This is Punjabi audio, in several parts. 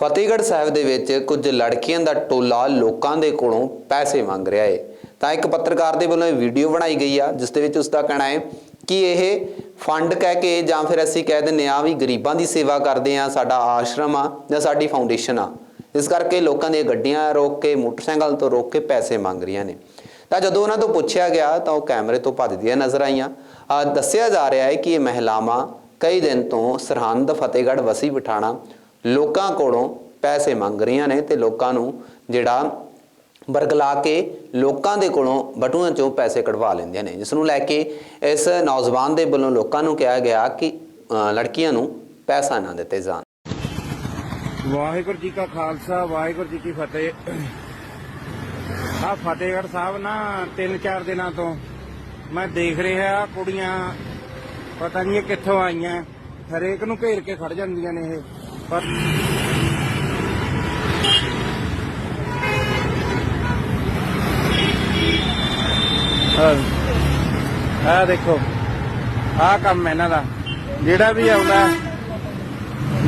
ਫਤਿਹਗੜ੍ਹ ਸਾਹਿਬ ਦੇ ਵਿੱਚ ਕੁਝ ਲੜਕੀਆਂ ਦਾ ਟੋਲਾ ਲੋਕਾਂ ਦੇ ਕੋਲੋਂ ਪੈਸੇ ਮੰਗ ਰਿਹਾ ਹੈ ਤਾਂ ਇੱਕ ਪੱਤਰਕਾਰ ਦੇ ਵੱਲੋਂ ਇਹ ਵੀਡੀਓ ਬਣਾਈ ਗਈ ਆ, ਜਿਸ ਦੇ ਵਿੱਚ ਉਸ ਦਾ ਕਹਿਣਾ ਹੈ ਕਿ ਇਹ ਫੰਡ ਕਹਿ ਕੇ ਜਾਂ ਫਿਰ ਅਸੀਂ ਕਹਿ ਦਿੰਦੇ ਆ ਵੀ ਗਰੀਬਾਂ ਦੀ ਸੇਵਾ ਕਰਦੇ ਆ ਸਾਡਾ ਆਸ਼ਰਮ ਆ ਜਾਂ ਸਾਡੀ ਫਾਊਂਡੇਸ਼ਨ ਆ। ਇਸ ਕਰਕੇ ਲੋਕਾਂ ਦੀਆਂ ਗੱਡੀਆਂ ਰੋਕ ਕੇ, ਮੋਟਰਸਾਈਕਲ ਤੋਂ ਰੋਕ ਕੇ ਪੈਸੇ ਮੰਗ ਰਹੀਆਂ ਨੇ। ਤਾਂ ਜਦੋਂ ਉਹਨਾਂ ਤੋਂ ਪੁੱਛਿਆ ਗਿਆ ਤਾਂ ਉਹ ਕੈਮਰੇ ਤੋਂ ਭੱਜਦੀਆਂ ਨਜ਼ਰ ਆਈਆਂ। ਦੱਸਿਆ ਜਾ ਰਿਹਾ ਹੈ ਕਿ ਇਹ ਮਹਿਲਾਵਾਂ ਕਈ ਦਿਨ ਤੋਂ ਸਰਹੰਦ, ਫਤਿਹਗੜ੍ਹ, ਵਸੀ ਬਿਠਾਣਾ ਲੋਕਾਂ ਕੋਲੋਂ ਪੈਸੇ ਮੰਗ ਰਹੀਆਂ ਨੇ ਤੇ ਲੋਕਾਂ ਨੂੰ ਜਿਹੜਾ ਵਰਗਲਾ ਕੇ ਲੋਕਾਂ ਦੇ ਕੋਲੋਂ ਬਟੂਆਂ ਚੋਂ ਪੈਸੇ ਕਢਵਾ ਲੈਂਦੀਆਂ ਨੇ। ਜਿਸ ਨੂੰ ਲੈ ਕੇ ਇਸ ਨੌਜਵਾਨ ਦੇ ਵੱਲੋਂ ਲੋਕਾਂ ਨੂੰ ਕਿਹਾ ਗਿਆ ਕਿ ਲੜਕੀਆਂ ਨੂੰ ਪੈਸਾ ਨਾ ਦਿੱਤੇ ਜਾਣ। ਵਾਹਿਗੁਰੂ ਜੀ ਕਾ ਖਾਲਸਾ, ਵਾਹਿਗੁਰੂ ਜੀ ਕੀ ਫਤਿਹ। ਆ ਫਤਿਹਗੜ੍ਹ ਸਾਹਿਬ ਨਾ ਤਿੰਨ ਚਾਰ ਦਿਨਾਂ ਤੋਂ ਮੈਂ ਦੇਖ ਰਿਹਾ ਕੁੜੀਆਂ ਪਤਾ ਨਹੀਂ ਇਹ ਕਿੱਥੋਂ ਆਈਆਂ, ਹਰੇਕ ਨੂੰ ਘੇਰ ਕੇ ਖੜ ਜਾਂਦੀਆਂ ਨੇ ਇਹ। ਪਰ ਆ ਦੇਖੋ ਆ ਕੰਮ ਇਹਨਾਂ ਦਾ। ਜਿਹੜਾ ਵੀ ਆਉਂਦਾ,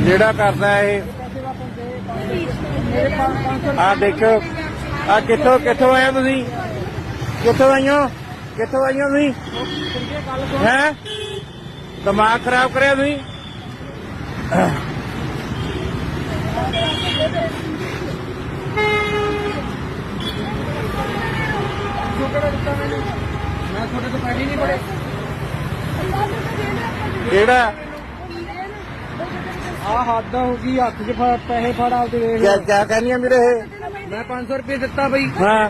ਜਿਹੜਾ ਕਰਦਾ ਇਹ। ਆ ਦੇਖੋ ਆ ਕਿੱਥੋਂ ਕਿੱਥੋਂ ਆਏ ਤੁਸੀਂ? ਕਿੱਥੋਂ ਆਈਓ ਕਿੱਥੋਂ ਆਈਓ ਤੁਸੀਂ? ਹੈ? ਦਿਮਾਗ ਖਰਾਬ ਕਰਿਆ ਤੁਸੀਂ? ਮੈਂ ਤੁਹਾਡੇ ਤੋਂ ਪੈਸੇ ਨਹੀਂ ਬੜੇ ਕਿਹੜਾ ਆ ਹੱਦ ਹੋ ਗਈ ਹੱਥ 'ਚ ਫੜ- ਪੈਸੇ ਫੜ ਆਪਦੇ ਵੇਖ ਕਿਆ ਕਿਆ ਕਹਿੰਦੀਆਂ ਵੀਰੇ ਇਹ ਮੈਂ 500 ਰੁਪਏ ਦਿੱਤਾ ਬਈ ਹਾਂ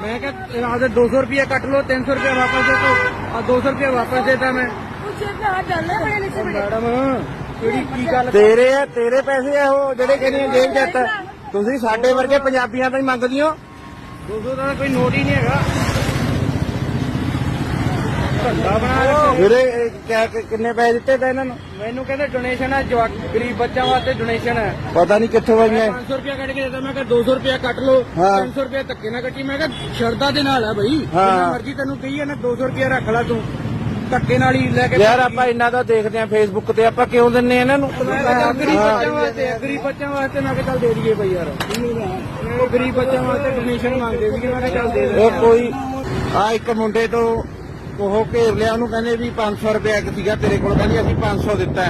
ਮੈਂ ਕਿਹਾ ਆਪਦੇ 200 ਰੁਪਏ ਕੱਟ ਲਓ 300 ਰੁਪਏ ਵਾਪਸ ਦੇ ਦਿਓ ਆ 200 ਰੁਪਏ ਵਾਪਸ ਦੇਤਾ ਮੈਂ मुझे पे हाथ डालना है बड़े नीचे बड़े ਮੈਡਮ ਕਿਹੜੀ ਕੀ ਗੱਲ ਤੇਰੇ ਆ ਤੇਰੇ ਪੈਸੇ ਆ ਉਹ ਜਿਹੜੇ ਕਹਿੰਦੇ ਜੇਬ ਜੱਟ ਤੁਸੀਂ ਸਾਡੇ ਵਰਗੇ ਪੰਜਾਬੀਆਂ ਤੋਂ ਹੀ ਮੰਗਦੀ ਹੋ। 200 ਦਾ ਕੋਈ ਨੋਟ ਹੀ ਨਹੀਂ ਹੈਗਾ। ਧੰਦਾ ਬਣਾ ਰੱਖਿਆ ਵੀਰੇ ਕਿਆ ਕਿੰਨੇ ਪੈਸੇ ਦਿੱਤੇ ਤਾਂ ਇਹਨਾਂ ਨੂੰ? ਮੈਨੂੰ ਕਹਿੰਦੇ ਡੋਨੇਸ਼ਨ ਹੈ ਜਵਾਕ ਗਰੀਬ ਬੱਚਿਆਂ ਵਾਸਤੇ ਡੋਨੇਸ਼ਨ ਹੈ। ਪਤਾ ਨਹੀਂ ਕਿੱਥੋਂ ਆਈਆਂ। 500 ਰੁਪਏ ਕੱਟ ਕੇ ਦਿੱਤਾ ਮੈਂ ਕਿਹਾ 200 ਰੁਪਏ ਕੱਟ ਲਓ ਹਾਂ। 300 ਰੁਪਏ ਧੱਕੇ ਨਾਲ ਕੱਟੀ ਮੈਂ ਕਿਹਾ ਸ਼ਰਦਾ ਦੇ ਨਾਲ ਹੈ ਬਈ ਹਾਂ। ਜਿੰਨਾ ਮਰਜ਼ੀ ਤੈਨੂੰ ਕਹੀ ਨਾ 200 ਰੁਪਏ ਰੱਖ ਲੈ ਤੂੰ। ਧੱਕੇ ਨਾਲ ਹੀ ਲੈ ਕੇ ਯਾਰ ਆਪਾਂ ਇਹਨਾਂ ਦਾ ਦੇਖਦੇ ਆ ਫੇਸਬੁੱਕ ਤੇ ਆਪਾਂ ਕਿਉਂ ਦਿੰਨੇ ਆ ਇਹਨਾਂ ਨੂੰ? ਗਰੀਬ ਬੱਚਿਆਂ ਵਾਸਤੇ ਗਰੀਬ ਬੱਚਿਆਂ ਵਾਸਤੇ ਮੈਂ ਕਿਹਾ ਚੱਲ ਦੇ ਦਈਏ ਬਈ ਯਾਰ। ਉਹ ਗਰੀਬ ਬੱਚਿਆਂ ਵਾਸਤੇ ਡੋਨੇਸ਼ਨ ਮੰਗਦੇ ਸੀਗੇ ਮੈਂ ਕਿਹਾ ਚੱਲ ਦੇ ਦੇ ਉਹ ਕੋਈ ਆ ਇੱਕ ਮੁੰਡੇ ਤੋਂ ਉਹ ਘੇਰ ਲਿਆ ਉਹਨੂੰ ਕਹਿੰਦੇ ਵੀ 500 ਰੁਪਏ ਇੱਕ ਸੀਗਾ ਤੇਰੇ ਕੋਲ ਕਹਿੰਦੀ ਅਸੀਂ 500 ਦਿੱਤਾ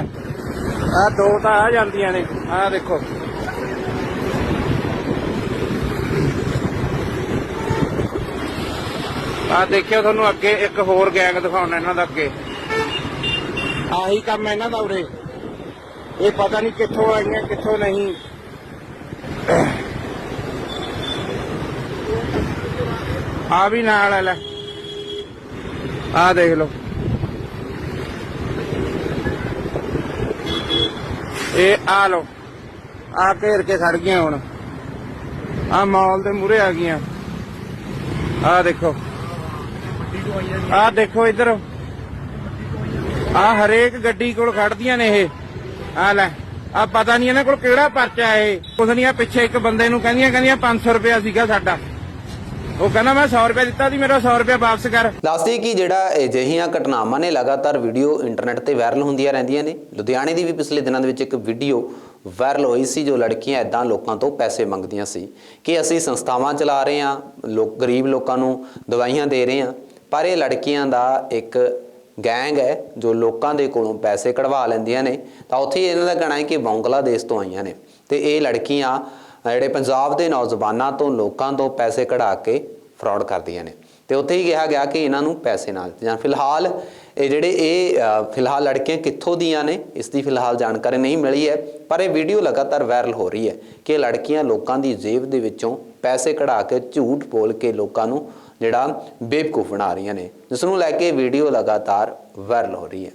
ਆ ਦੋ ਤਾਂ ਆ ਜਾਂਦੀਆਂ ਨੇ। ਆ ਦੇਖੋ। ਆ ਦੇਖਿਓ ਤੁਹਾਨੂੰ ਅੱਗੇ ਇੱਕ ਹੋਰ ਗੈਂਗ ਦਿਖਾਉਣਾ ਇਹਨਾਂ ਦਾ ਅੱਗੇ। ਆਹੀ ਕੰਮ ਇਹਨਾਂ ਦਾ ਉਰੇ। ਇਹ ਪਤਾ ਨਹੀਂ ਕਿੱਥੋਂ ਆਈਆਂ, ਕਿੱਥੋਂ ਨਹੀਂ। ਆ ਵੀ ਨਾਲ ਹੈ, ਲੈ। ਆ ਦੇਖ ਲਓ। ਇਹ ਆ ਲਓ। ਆ ਘੇਰ ਕੇ ਖੜ ਗਈਆਂ ਹੁਣ। ਆ ਮਾਲ ਦੇ ਮੂਹਰੇ ਆ ਗਈਆਂ। ਆ ਦੇਖੋ। ਆ ਦੇਖੋ ਇੱਧਰ। ਆ ਹਰੇਕ ਗੱਡੀ ਕੋਲ ਖੜਦੀਆਂ ਨੇ ਇਹ। ਆ ਲੈ ਆ ਪਤਾ ਨਹੀਂ ਇਹਨਾਂ ਕੋਲ ਕਿਹੜਾ ਪਰਚਾ ਇਹ। ਕੁਛ ਨਹੀਂ ਆ ਪਿੱਛੇ ਇੱਕ ਬੰਦੇ ਨੂੰ ਕਹਿੰਦੀਆਂ ਕਹਿੰਦੀਆਂ 500 ਰੁਪਇਆ ਸੀਗਾ ਸਾਡਾ। ਉਹ ਕਹਿੰਦਾ ਮੈਂ 100 ਰੁਪਏ ਦਿੱਤਾ ਸੀ ਮੇਰਾ 100 ਰੁਪਏ ਵਾਪਸ ਕਰ। ਦੱਸਦੀ ਕਿ ਜਿਹੜਾ ਅਜਿਹੀਆਂ ਘਟਨਾਵਾਂ ਨੇ ਲਗਾਤਾਰ ਵੀਡੀਓ ਇੰਟਰਨੈਟ ਤੇ ਵਾਇਰਲ ਹੁੰਦੀਆਂ ਰਹਿੰਦੀਆਂ ਨੇ। ਲੁਧਿਆਣੇ ਦੀ ਵੀ ਪਿਛਲੇ ਦਿਨਾਂ ਦੇ ਵਿੱਚ ਇੱਕ ਵੀਡੀਓ ਵਾਇਰਲ ਹੋਈ ਸੀ ਜੋ ਲੜਕੀਆਂ ਐਦਾਂ ਲੋਕਾਂ ਤੋਂ ਪੈਸੇ ਮੰਗਦੀਆਂ ਸੀ ਕਿ ਅਸੀਂ ਸੰਸਥਾਵਾਂ ਚਲਾ ਰਹੇ ਹਾਂ ਲੋਕ ਗਰੀਬ ਲੋਕਾਂ ਨੂੰ ਦਵਾਈਆਂ ਦੇ ਰਹੇ ਹਾਂ। ਪਰ ਇਹ ਲੜਕੀਆਂ ਦਾ ਇੱਕ ਗੈਂਗ ਹੈ ਜੋ ਲੋਕਾਂ ਦੇ ਕੋਲੋਂ ਪੈਸੇ ਕਢਵਾ ਲੈਂਦੀਆਂ ਨੇ। ਤਾਂ ਉੱਥੇ ਹੀ ਇਹਨਾਂ ਦਾ ਕਹਿਣਾ ਹੈ ਕਿ ਬੰਗਲਾਦੇਸ਼ ਤੋਂ ਆਈਆਂ ਨੇ। ਤੇ ਇਹ ਲੜਕੀਆਂ ਜਿਹੜੇ ਪੰਜਾਬ ਦੇ ਨੌਜਵਾਨਾਂ ਤੋਂ ਲੋਕਾਂ ਤੋਂ ਪੈਸੇ ਕਢਾ ਕੇ ਫਰਾਡ ਕਰਦੀਆਂ ਨੇ। ਤੇ ਉੱਥੇ ਹੀ ਕਿਹਾ ਗਿਆ ਕਿ ਇਹਨਾਂ ਨੂੰ ਪੈਸੇ ਨਾਲ ਜਾਂ ਫਿਲਹਾਲ ਇਹ ਜਿਹੜੇ ਇਹ ਫਿਲਹਾਲ ਲੜਕੀਆਂ ਕਿੱਥੋਂ ਦੀਆਂ ਨੇ, ਇਸ ਦੀ ਫਿਲਹਾਲ ਜਾਣਕਾਰੀ ਨਹੀਂ ਮਿਲੀ ਹੈ। ਪਰ ਇਹ ਵੀਡੀਓ ਲਗਾਤਾਰ ਵਾਇਰਲ ਹੋ ਰਹੀ ਹੈ ਕਿ ਲੜਕੀਆਂ ਲੋਕਾਂ ਦੀ ਜੇਬ ਦੇ ਵਿੱਚੋਂ ਪੈਸੇ ਕਢਾ ਕੇ ਝੂਠ ਬੋਲ ਕੇ ਲੋਕਾਂ ਨੂੰ ਜਿਹੜਾ ਬੇਵਕੂਫ ਬਣਾ ਰਹੀਆਂ ਨੇ ਜਿਸ ਨੂੰ ਲੈ ਕੇ ਵੀਡੀਓ ਲਗਾਤਾਰ ਵਾਇਰਲ ਹੋ ਰਹੀ ਹੈ।